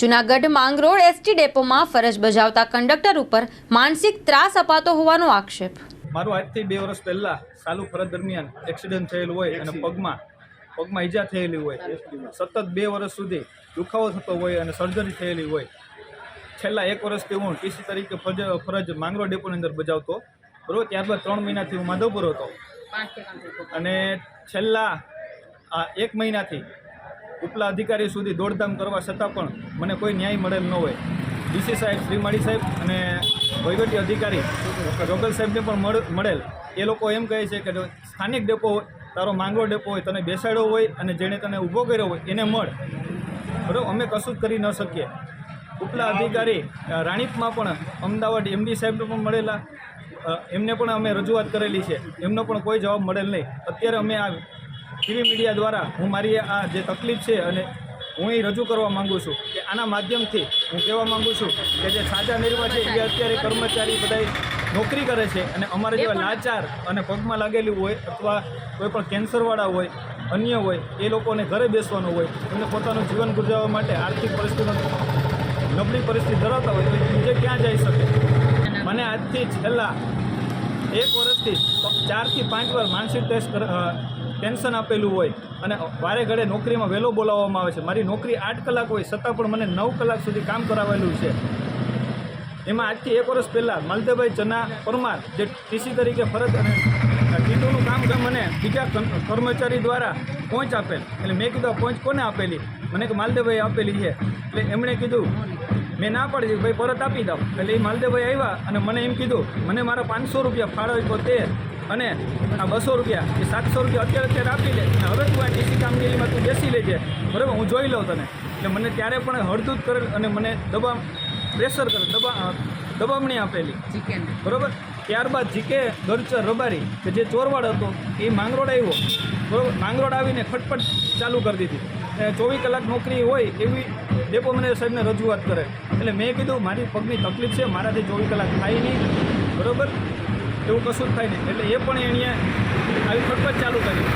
Junagadh Mangrol ST ડેપોમાં ફરજ બજાવતા conductor ઉપર માનસિક ત્રાસ અપાતો હોવાનો આક્ષેપ. મારું આજથી બે વર્ષ પહેલાં ચાલુ ફરજ દરમિયાન એક્સિડન્ટ થયેલું હોય અને પગમાં પગમાં ઈજા થયેલી હોય. સતત બે વર્ષ સુધી દુખાવો થતો હોય અને સર્જરી થયેલી હોય. છેલ્લા એક વર્ષથી હું ટીસી તરીકે ફરજ ફરજ માંગરો ડેપોની અંદર બજાવતો. બરોબર? ત્યારબાદ ત્રણ મહિનાથી હું માધવપુર હતો. અને છેલ્લા આ એક મહિનાથી ઉપલા અધિકારી સુધી દોડધામ કરવા છતાં પણ મને કોઈ ન્યાય મળેલ ન હોય. ડીસી સાહેબ શ્રીમાળી સાહેબ અને વહીવટી અધિકારી રોગલ સાહેબને પણ મળ, મળેલ. એ લોકો એમ કહે છે કે સ્થાનિક ડેપો તારો માંગરો ડેપો હોય, તને બેસાડ્યો હોય અને જેણે તને ઊભો કર્યો હોય, એને મળ. બરાબર? અમે કશું જ કરી ન શકીએ. ઉપલા અધિકારી રાણીપમાં પણ અમદાવાદ એમડી સાહેબને પણ મળેલા. એમને પણ અમે રજૂઆત કરેલી છે. એમનો પણ કોઈ જવાબ મળેલ નહીં. અત્યારે અમે આ ટીવી મીડિયા દ્વારા હું મારી આ જે તકલીફ છે અને હું એ રજૂ કરવા માગું છું કે આના માધ્યમથી હું કહેવા માગું છું કે જે સાચા નિર્વા છે એ અત્યારે કર્મચારી બધા નોકરી કરે છે અને અમારે જેવા લાચાર અને પગમાં લાગેલું હોય અથવા કોઈ પણ કેન્સરવાળા હોય અન્ય હોય એ લોકોને ઘરે બેસવાનું હોય એમને પોતાનું જીવન ગુજારવા માટે આર્થિક પરિસ્થિતિનો નબળી પરિસ્થિતિ ધરાવતા હોય તો બીજે ક્યાં જઈ શકે? મને આજથી છેલ્લા એક વર્ષથી તો ચારથી પાંચ વાર માનસિક ટેસ્ટ ટેન્શન આપેલું હોય અને વારે ઘડે નોકરીમાં વહેલો બોલાવવામાં આવે છે. મારી નોકરી આઠ કલાક હોય, છતાં પણ મને નવ કલાક સુધી કામ કરાવેલું છે. એમાં આજથી એક વર્ષ પહેલાં માલદેભાઈ ચના પરમાર, જે ટીસી તરીકે ફરજ અને ટીટોનું કામ મને બીજા કર્મચારી દ્વારા પહોંચ આપેલ. એટલે મેં કીધું આ પહોંચ કોને આપેલી? મને કે માલદેભાઈ આપેલી છે. એટલે એમણે કીધું મેં ના પાડી દીધી, ભાઈ પરત આપી દઉં. એટલે એ માલદેભાઈ આવ્યા અને મને એમ કીધું મને મારા પાંચસો રૂપિયા ફાળો તે અને આ બસો રૂપિયા એ સાતસો રૂપિયા અત્યારે અત્યારે આપી દે અને હવે તું આ ટીસી કામગીરીમાં તું બેસી લેજે. બરાબર? હું જોઈ લઉં તને. એટલે મને ત્યારે પણ હળદૂત કરેલ અને મને દબા પ્રેશર કરે દબા દબામણી આપેલી. બરાબર? ત્યારબાદ જીકે ગરચર રબારી કે જે ચોરવાડ હતો એ માંગરોળ આવ્યો. બરોબર? માંગરોળ આવીને ખટપટ ચાલુ કરી દીધી. ચોવીસ કલાક નોકરી હોય એવી ડેપો મેનેજર સાહેબને રજૂઆત કરે. એટલે મેં કીધું, મારી પગની તકલીફ છે, મારાથી ચોવીસ કલાક થાય નહીં. બરાબર? એવું કશું જ થાય નહીં. એટલે એ પણ એણે આવી ખટપટ ચાલુ કરી.